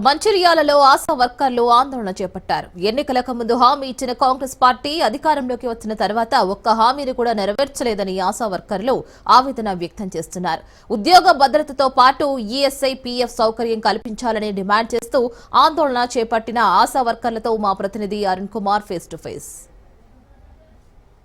మంచిర్యాలలో ఆశా వర్కర్లు ఆందోళన చేపట్టారు. ఎన్నికలకు ముందు హామీ ఇచ్చిన కాంగ్రెస్ పార్టీ అధికారంలోకి వచ్చిన తర్వాత ఒక్క హామీని కూడా నెరవేర్చలేదని ఆశా వర్కర్లు ఆవేదన వ్యక్తం చేస్తున్నారు. ఉద్యోగ భద్రతతో పాటు ఈఎస్ఐ పీఎఫ్ సౌకర్యం కల్పించాలని డిమాండ్ చేస్తూ ఆందోళన చేపట్టిన ఆశా వర్కర్లతో మా ప్రతినిధి Arun Kumar face to face.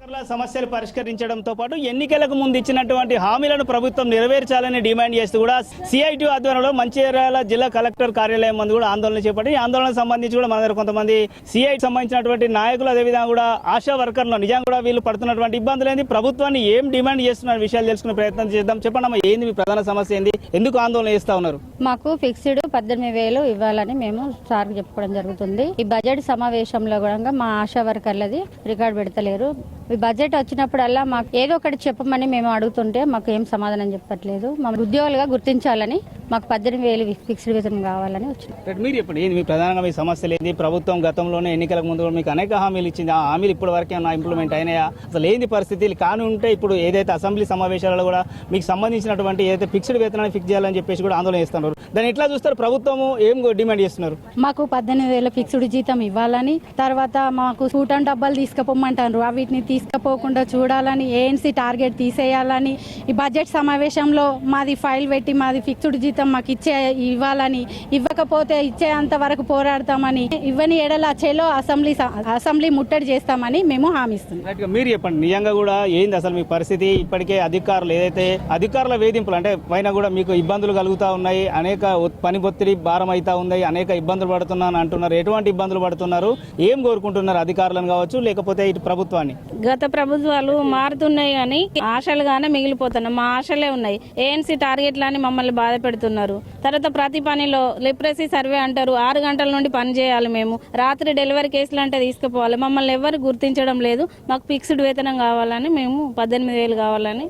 వర్కర్ల సమస్యలు పరిష్కరించడంతో పాటు ఎన్నికలకు ముందు ఇచ్చినటువంటి హామీలను ప్రభుత్వం నెరవేర్చాలని డిమాండ్ చేస్తూ కూడా సిఐటి ఆధ్వర్యంలో మంచిర్యాల జిల్లా కలెక్టర్ కార్యాలయం ముందు కూడా ఆందోళన చేపట్టి ఈ ఆందోళనకు సంబంధించి కూడా మన దగ్గర కొంతమంది సిఐ సంబంధించినటువంటి నాయకులు అదేవిధంగా కూడా ఆశా వర్కర్లు నిజంగా కూడా వీళ్ళు పడుతున్నటువంటి ఇబ్బందులు ఏంది? ప్రభుత్వాన్ని ఏం డిమాండ్ చేస్తున్న విషయాలు తెలుసుకునే ప్రయత్నం చేద్దాం. చెప్పండి అమ్మా ఏంది మీ ప్రధాన సమస్య ఏంది? ఎందుకు ఆందోళన చేస్తా ఉన్నారు? మాకు ఫిక్స్డ్ పద్దెనిమిది వేలు ఇవ్వాలని మేము సార్కి చెప్పుకోవడం జరుగుతుంది. ఈ బడ్జెట్ సమావేశంలో కూడా మా ఆశా వర్కర్లది రికార్డ్ పెడతలేరు. ఈ బడ్జెట్ వచ్చినప్పుడల్లా మాకు ఏదో ఒకటి చెప్పమని మేము అడుగుతుంటే మాకు ఏం సమాధానం చెప్పట్లేదు. మా ఉద్యోగులుగా గుర్తించాలని మాకు పద్దెనిమిది వేలు ఫిక్స్డ్ వేతనం కావాలని వచ్చినాం. రైట్, మీరు చెప్పండి ఏంది మీ ప్రధానంగా మీ సమస్యలు ఏంది ప్రభుత్వం గతంలోనే ఎన్నికలకు ముందు మీకు అనేక హామీలు ఇచ్చింది. ఆ హామీలు ఇప్పటి వరకు ఇంప్లిమెంట్ అయినాయా? అసలు ఏంది పరిస్థితి? కాని ఉంటే ఇప్పుడు ఏదైతే అసెంబ్లీ సమావేశాలలో కూడా మీకు సంబంధించినటువంటి ఏదైతే ఫిక్స్డ్ వేతనాన్ని ఫిక్స్ చేయాలని చెప్పేసి కూడా ఆందోళన చేస్తున్నారు. దాన్ని ఎట్లా చూస్తారు? ప్రభుత్వము ఏం డిమాండ్ చేస్తున్నారు? మాకు పద్దెనిమిది వేల ఫిక్స్డ్ జీతం ఇవ్వాలని తర్వాత మాకు సూట్ అండ్ డబ్బాలు తీసుకుపోమంటారు. వీటిని తీసుకుపోకుండా చూడాలని ఏఎన్సీ టార్గెట్ తీసేయాలని ఈ బడ్జెట్ సమావేశంలో మాది ఫైల్ పెట్టి మాది ఫిక్స్డ్ జీతం మాకు ఇచ్చే ఇవ్వాలని ఇవ్వకపోతే ఇచ్చేంత వరకు పోరాడతామని ఇవ్వని ఎడల చెలో అసెంబ్లీ అసెంబ్లీ ముట్టడి చేస్తామని మేము హామీస్తున్నాం రైట్గా మీరు చెప్పండి నిజంగా కూడా ఏంది అసలు మీ పరిస్థితి? ఇప్పటికే అధికారులు ఏదైతే అధికారుల వేధింపులు అంటే పైన కూడా మీకు ఇబ్బందులు కలుగుతా ఉన్నాయి అనేక పని ఒత్తిడి భారం అవుతా ఉంది అనేక ఇబ్బందులు పడుతున్నాను అంటున్నారు ఎటువంటి ఇబ్బందులు పడుతున్నారు? ఏం కోరుకుంటున్నారు అధికారులను కావచ్చు లేకపోతే ఇటు ప్రభుత్వాన్ని? గత ప్రభుత్వాలు మారుతున్నాయి కానీ ఆశలుగానే మిగిలిపోతున్నాయి. మా ఆశలే ఉన్నాయి. ఏఎన్సీ టార్గెట్లని మమ్మల్ని బాధ పెడుతున్నారు తర్వాత ప్రతి పనిలో లిప్రసీ సర్వే అంటారు. ఆరు గంటల నుండి పని చేయాలి మేము. రాత్రి డెలివరీ కేసులు అంటే తీసుకుపోవాలి. మమ్మల్ని ఎవరు గుర్తించడం లేదు. మాకు ఫిక్స్డ్ వేతనం కావాలని మేము పద్దెనిమిది వేలు కావాలని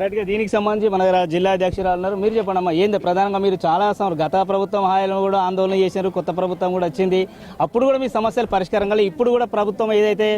రైట్ దీనికి సంబంధించి మన దగ్గర జిల్లా అధ్యక్షురాలు ఉన్నారు. మీరు చెప్పండి అమ్మా ఏంది? ప్రధానంగా మీరు చాలా గత ప్రభుత్వం హాయిలో కూడా ఆందోళన చేశారు కొత్త ప్రభుత్వం కూడా వచ్చింది. అప్పుడు కూడా మీ సమస్యలు పరిష్కారం కాలేదు. ఇప్పుడు కూడా ప్రభుత్వం ఏదైతే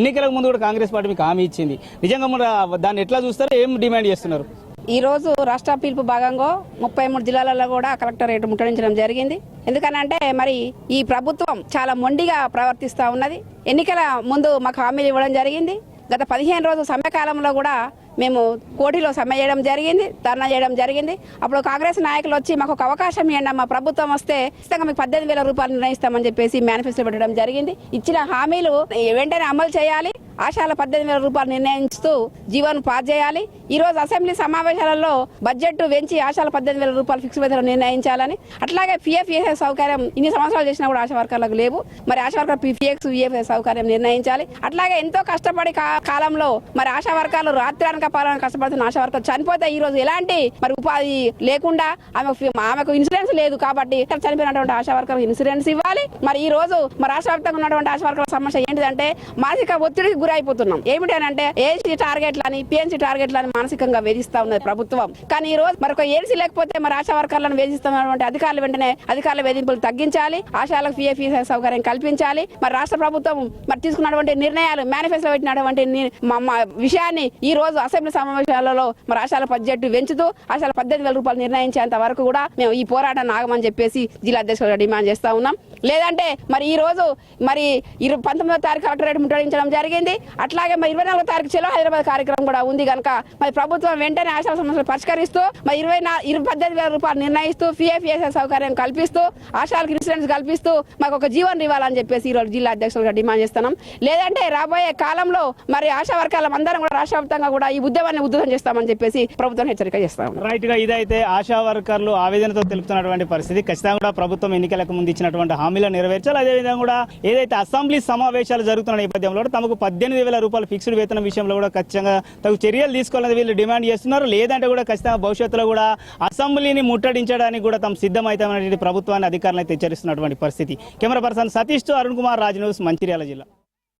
ఎన్నికలకు ముందు కూడా కాంగ్రెస్ పార్టీ మీకు హామీ ఇచ్చింది. నిజంగా దాన్ని ఎట్లా చూస్తారో? ఏం డిమాండ్ చేస్తున్నారు? ఈ రోజు రాష్ట్ర పిలుపు భాగంగా ముప్పై మూడు జిల్లాలలో కూడా కలెక్టరేట్ ముట్టడించడం జరిగింది. ఎందుకనంటే మరి ఈ ప్రభుత్వం చాలా మొండిగా ప్రవర్తిస్తూ ఉన్నది. ఎన్నికల ముందు మాకు హామీలు ఇవ్వడం జరిగింది. గత పదిహేను రోజుల సమయకాలంలో కూడా మేము కోటిలో సమ్మె చేయడం జరిగింది ధర్నా చేయడం జరిగింది. అప్పుడు కాంగ్రెస్ నాయకులు వచ్చి మాకు ఒక అవకాశం ఇవ్వండి మా ప్రభుత్వం వస్తే ఖచ్చితంగా మీకు పద్దెనిమిది వేల రూపాయలు నిర్ణయిస్తామని చెప్పేసి మేనిఫెస్టో పెట్టడం జరిగింది. ఇచ్చిన హామీలు వెంటనే అమలు చేయాలి. ఆశాల పద్దెనిమిది వేల రూపాయలు నిర్ణయించుతూ జీవోను పాస్ చేయాలి. ఈ రోజు అసెంబ్లీ సమావేశాలలో బడ్జెట్ పెంచి ఆశాల పద్దెనిమిది వేల రూపాయలు ఫిక్స్ వేతనం నిర్ణయించాలని. అట్లాగే పిఎఫ్ఏ సౌకర్యం ఇన్ని సంవత్సరాలు చేసినా కూడా ఆశా వర్కర్లకు లేవు. మరి ఆశా వర్కర్ పిఎక్స్ విఎఫ్ఏ సౌకర్యం నిర్ణయించాలి. అట్లాగే ఎంతో కష్టపడి కాలంలో మరి ఆశా వర్కర్లు రాత్రానిక పాలన కష్టపడుతున్న ఆశా వర్కర్ చనిపోతే ఈ రోజు ఎలాంటి మరి ఉపాధి లేకుండా ఆమె ఆమెకు ఇన్సూరెన్స్ లేదు కాబట్టి చనిపోయినటువంటి ఆశా వర్కర్ ఇన్సూరెన్స్ ఇవ్వాలి. మరి ఈ రోజు మరి రాష్ట్ర వ్యాప్తంగా ఉన్నటువంటి ఆశా వర్కర్ల సమస్య ఏంటిదంటే మానసిక ఒత్తిడికి గురైపోతున్నాం. ఏమిటి అని అంటే ఏసీ టార్గెట్లని పిఎన్సీ టార్గెట్లని మానసికంగా వేధిస్తా ఉన్నది ప్రభుత్వం. కానీ ఈ రోజు మరొక ఏసీ లేకపోతే మరి ఆశా వర్కర్లను వేధిస్తున్నటువంటి అధికారులు వెంటనే అధికారుల వేధింపులు తగ్గించాలి ఆశాలకు పిఎఫ్ సౌకర్యం కల్పించాలి. మరి రాష్ట్ర ప్రభుత్వం మరి తీసుకున్నటువంటి నిర్ణయాలు మేనిఫెస్టో పెట్టినటువంటి ని- విషయాన్ని ఈ రోజు అసెంబ్లీ సమావేశాలలో మరి ఆశాల బడ్జెట్ పెంచుతూ ఆశాల పద్దెనిమిది వేల రూపాయలు నిర్ణయించేంత వరకు కూడా మేము ఈ పోరాటాన్ని ఆగమని చెప్పేసి జిల్లా అధ్యక్షులు డిమాండ్ చేస్తా ఉన్నాం. లేదంటే మరి ఈ రోజు మరి ఇరు పంతొమ్మిదో తారీఖు కలెక్టరేట్ ముట్టడించడం జరిగింది. అట్లాగే మరి ఇరవై నాలుగో తారీఖు చెలో హైదరాబాద్ కార్యక్రమం కూడా ఉంది కనుక మరి ప్రభుత్వం వెంటనే ఆశా సమస్యలు పరిష్కరిస్తూ మరి ఇరవై ఇరవై పద్దెనిమిది వేల రూపాయలు నిర్ణయిస్తూ పిఎఫ్ఎస్ఎస్ సౌకర్యం కల్పిస్తూ ఆశాలకు ఇన్సూరెన్స్ కల్పిస్తూ మాకు ఒక జీవన్ ఇవ్వాలని చెప్పేసి ఈరోజు జిల్లా అధ్యక్షులుగా డిమాండ్ చేస్తున్నాం. లేదంటే రాబోయే కాలంలో మరి ఆశా వర్గాల అందరం కూడా రాష్ట్ర కూడా ఈ ఉద్యమాన్ని ఉద్ధృతం చేస్తామని చెప్పేసి ప్రభుత్వం హెచ్చరిక చేస్తాం. రైట్గా ఇదైతే ఆశా వర్కర్లు ఆవేదనతో తెలుపుతున్నటువంటి పరిస్థితి. ఖచ్చితంగా కూడా ప్రభుత్వం ఎన్నికలకు ముందు ఇచ్చినటువంటి హామీలను నెరవేర్చాలి. అదేవిధంగా కూడా ఏదైతే అసెంబ్లీ సమావేశాలు జరుగుతున్న నేపథ్యంలో తమకు పద్దెనిమిది వేల రూపాయలు ఫిక్స్డ్ వేతనం విషయంలో కూడా ఖచ్చితంగా తగు చర్యలు తీసుకోవాలని వీళ్ళు డిమాండ్ చేస్తున్నారు. లేదంటే కూడా ఖచ్చితంగా భవిష్యత్తులో కూడా అసెంబ్లీని ముట్టడించడానికి కూడా తమ సిద్ధమవుతామనేది ప్రభుత్వాన్ని అధికారులు అయితే హెచ్చరిస్తున్నటువంటి పరిస్థితి. Camera person Satish Arun Kumar Raj news Mancherial జిల్లా.